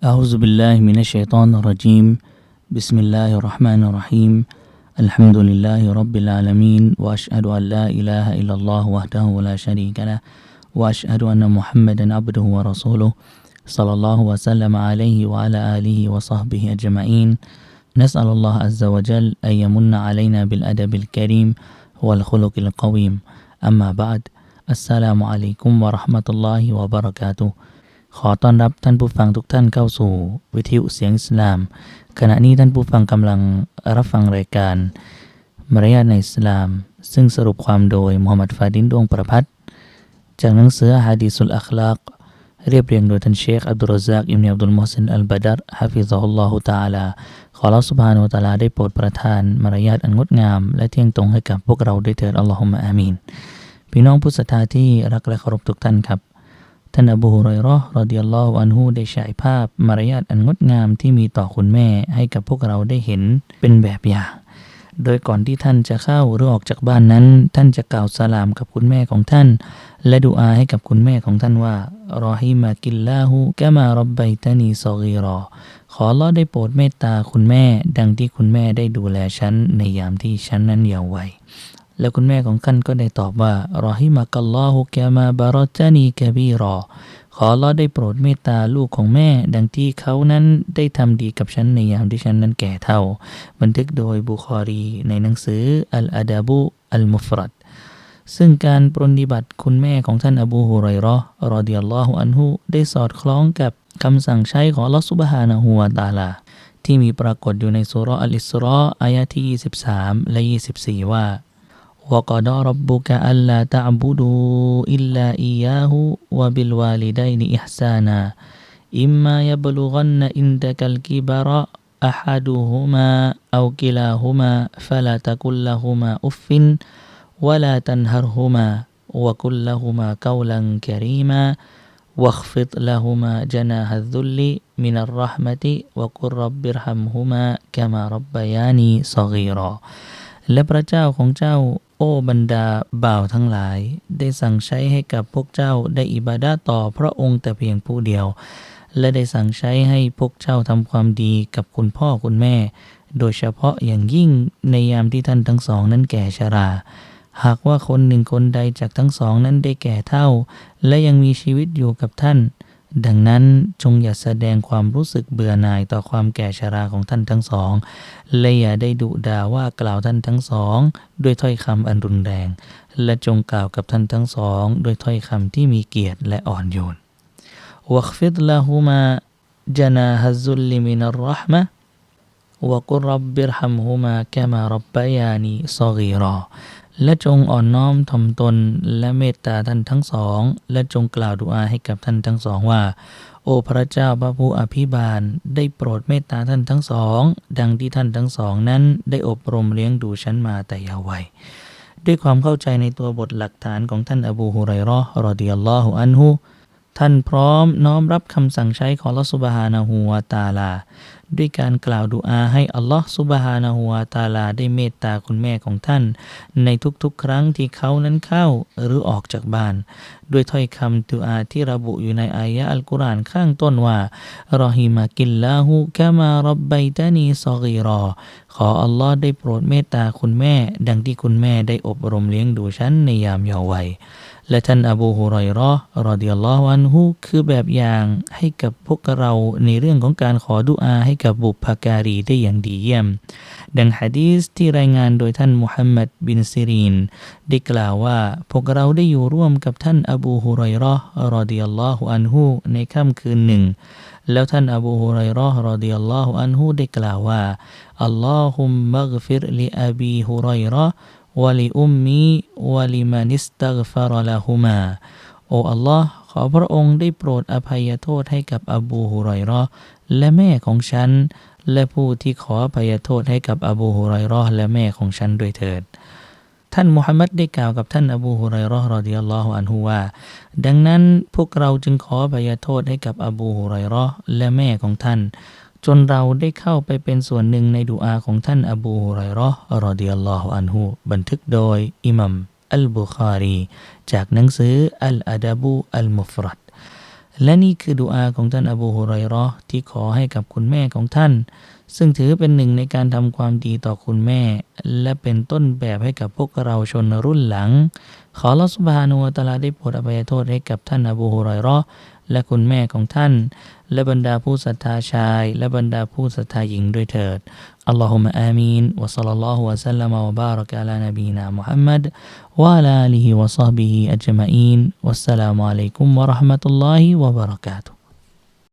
أعوذ بالله من الشيطان الرجيم. بسم الله الرحمن الرحيم. الحمد لله رب العالمين وأشهد أن لا إله إلا الله وحده لا شريك له وأشهد أن محمدا عبده ورسوله صلى الله وسلم عليه وعلى آله وصحبه أجمعين. نسأل الله عز وجل أن يمن علينا بالأدب الكريم والخلق القويم. أما بعد السلام عليكم ورحمة الله وبركاته. ขอต้อนรับท่านผู้ฟังทุกท่านเข้าสู่วิทยุเสียงอิสลาม ขณะนี้ท่านผู้ฟังกำลังรับฟังรายการมารยาทในอิสลาม ซึ่งสรุปความโดยมูฮัมหมัดฟาดินดวงประพัฒจากหนังสือฮะดีสุลอัคลากเรียบเรียงโดยท่านเชคอับดุลรซักอิมนีอับดุลมอสินอัลบาดัรฮะฟิซฮุลลอฮุตะอาลา ขอรับสุบฮานุตะลาได้โปรดประทานมารยาทอันงดงาม และเที่ยงตรงให้กับพวกเราด้วยเถิดอัลลอฮุมะอามีนพี่น้องผู้ศรัทธาที่รักและเคารพทุกท่านครับ ท่านอบูฮุไรรอรอดิยัลลอฮุอันฮูได้ฉายภาพมารยาทอันงดงามที่มีต่อคุณแม่ให้กับพวกเราได้เห็นเป็นแบบอย่าง โดยก่อนที่ท่านจะเข้าหรือออกจากบ้านนั้น ท่านจะกล่าวสลามกับคุณแม่ของท่าน และดูอาให้กับคุณแม่ของท่านว่ารอฮิมากิลลาหูกะมารบไบตานีซอกีรอ ขอลอได้โปรดเมตตาคุณแม่ ดังที่คุณแม่ได้ดูแลฉันในยามที่ฉันนั้นเยาว์วัย แล้วคุณแม่ของท่านก็ได้ตอบว่ารอฮิมากัลลอฮุกะมาบารอจานีกะบีรอ ขอลอได้โปรดเมตตาลูกของแม่ ดังที่เขานั้นได้ทำดีกับฉันในยามที่ฉันนั้นแก่เท่า บันทึกโดยบุคอรีในหนังสืออัลอาดาบุอัลมุฟรัดซึ่งการปรนนิบัติคุณแม่ของท่านอบูฮุไรรอรอดิยัลลอฮุอันฮุได้สอดคล้องกับคำสั่งใช้ของลอสุบฮานะฮูวาตาลา ที่มีปรากฏอยู่ในสุรอัลอิสรออายะที่ 23 และ 24 ว่า وقضى ربك ألا تعبدوا إلا إياه وبالوالدين إحسانا إما يبلغن عندك الكبر أحدهما أو كلاهما فلا تقل لهما أف ولا تنهرهما وقل لهما قولا كريما واخفض لهما جناح الذل من الرحمة وقل رب ارحمهما كما ربياني صغيرا และพระเจ้าของเจ้า โอ้บรรดาบ่าวทั้งหลาย ได้สั่งใช้ให้กับพวกเจ้าได้อิบาดาต่อพระองค์แต่เพียงผู้เดียว และได้สั่งใช้ให้พวกเจ้าทำความดีกับคุณพ่อคุณแม่ โดยเฉพาะอย่างยิ่งในยามที่ท่านทั้งสองนั้นแก่ชรา หากว่าคนหนึ่งคนใดจากทั้งสองนั้นได้แก่เท่า และยังมีชีวิตอยู่กับท่าน ดังนั้นจงอย่าแสดงความรู้สึกเบื่อหน่ายต่อความแก่ชราของท่านทั้งสองและอย่าได้ดุด่าว่ากล่าวท่านทั้งสอง ด้วยถ้อยคำอันรุนแรง และจงกล่าวกับท่านทั้งสองด้วยถ้อยคำที่มีเกียรติและอ่อนโยนวักฟิดละหูมาจนาฮัซุลลิมินรห์มะวกุรับบิรฮัมฮุมากมารับบยานีซอกีรอ และจงอ่อนน้อมถ่อมตนและเมตตาท่านทั้งสอง และจงกล่าวดุอาให้กับท่านทั้งสองว่า โอ้พระเจ้าพระผู้อภิบาล ได้โปรดเมตตาท่านทั้งสอง ดังที่ท่านทั้งสองนั้น ได้อบรมเลี้ยงดูฉันมาแต่ยาววัยด้วยความเข้าใจในตัวบทหลักฐานของท่านอบูฮุไรรอรอดิยัลลอฮุอันฮุ ท่านพร้อมน้อมรับคำสั่งใช้ของลอสุบฮานะฮูวาตาลา ด้วยการกล่าวดุอาให้อัลลอฮ์สุบฮานะฮูวาตาลาได้เมตตาคุณแม่ของท่าน ในทุกๆ ครั้งที่เขานั้นเข้าหรือออกจากบ้าน ด้วยถ้อยคำดุอาที่ระบุอยู่ในอายะอัลกุรอานข้างต้นว่ารอฮิมากิลลาหูกะมารับไบตานีซอกีรอ ขออัลลอฮ์ได้โปรดเมตตาคุณแม่ ดังที่คุณแม่ได้อบรมเลี้ยงดูฉันในยามเยาว์วัย และท่านอบูฮุไรรอรอดิยัลลอฮุอันฮุคือแบบอย่างให้กับพวกเราในเรื่องของการขอดุอาให้กับบุพการีได้อย่างดีเยี่ยม ดังฮะดีสที่รายงานโดยท่านมุฮัมมัดบินซิรินได้กล่าวว่าพวกเราได้อยู่ร่วมกับท่านอบูฮุไรรอรอดิยัลลอฮุอันฮุในค่ำคืนหนึ่ง แล้วท่านอบูฮุไรรอรอดิยัลลอฮุอันฮุได้กล่าวว่าอัลลอฮุมมักฟิรลิอบีฮุไรรอ วะลิอุมมีวะลิมานิสตักฟารละฮุมา โอ้อัลลอฮ์ขอพระองค์ได้โปรดอภัยโทษให้กับอบูฮุไรรอและแม่ของฉัน และผู้ที่ขออภัยโทษให้กับอบูฮุไรรอและแม่ของฉันด้วยเถิด ท่านมุฮัมมัดได้กล่าวกับท่านอบูฮุไรรอรอดิยัลลอฮุอันฮุว่า ดังนั้นพวกเราจึงขออภัยโทษให้กับอบูฮุไรรอและแม่ของท่าน จนเราได้เข้าไปเป็นส่วนหนึ่งในดุอาของท่านอบูฮุไรรอรอดิยัลลอฮุอันฮุบันทึกโดยอิหมัมอัลบุคารี จากหนังสืออัลอาดับูอัลมุฟรัดและนี่คือดุอาของท่านอบูฮุไรราะห์ที่ขอให้กับคุณแม่ของท่าน ซึ่งถือเป็นหนึ่งในการทำความดีต่อคุณแม่ และเป็นต้นแบบให้กับพวกเราชนรุ่นหลัง ขอลอสบฮานุตะลาได้โปรดอภัยโทษให้กับท่านอบูฮุไรราะห์ และคุณแม่ของท่าน และบรรดาผู้ศรัทธาชาย และบรรดาผู้ศรัทธาหญิงด้วยเถิดอัลลอฮุมะอามีนวะซัลลัลลอฮุวะซัลลัมวะบารักะลานบีนามุฮัมมัดวะลาลิฮิวะซอบิฮิอัจมะอีนวัสสลามุอะลัยกุมวะเราะห์มะตุลลอฮิวะบะเราะกาตุฮ์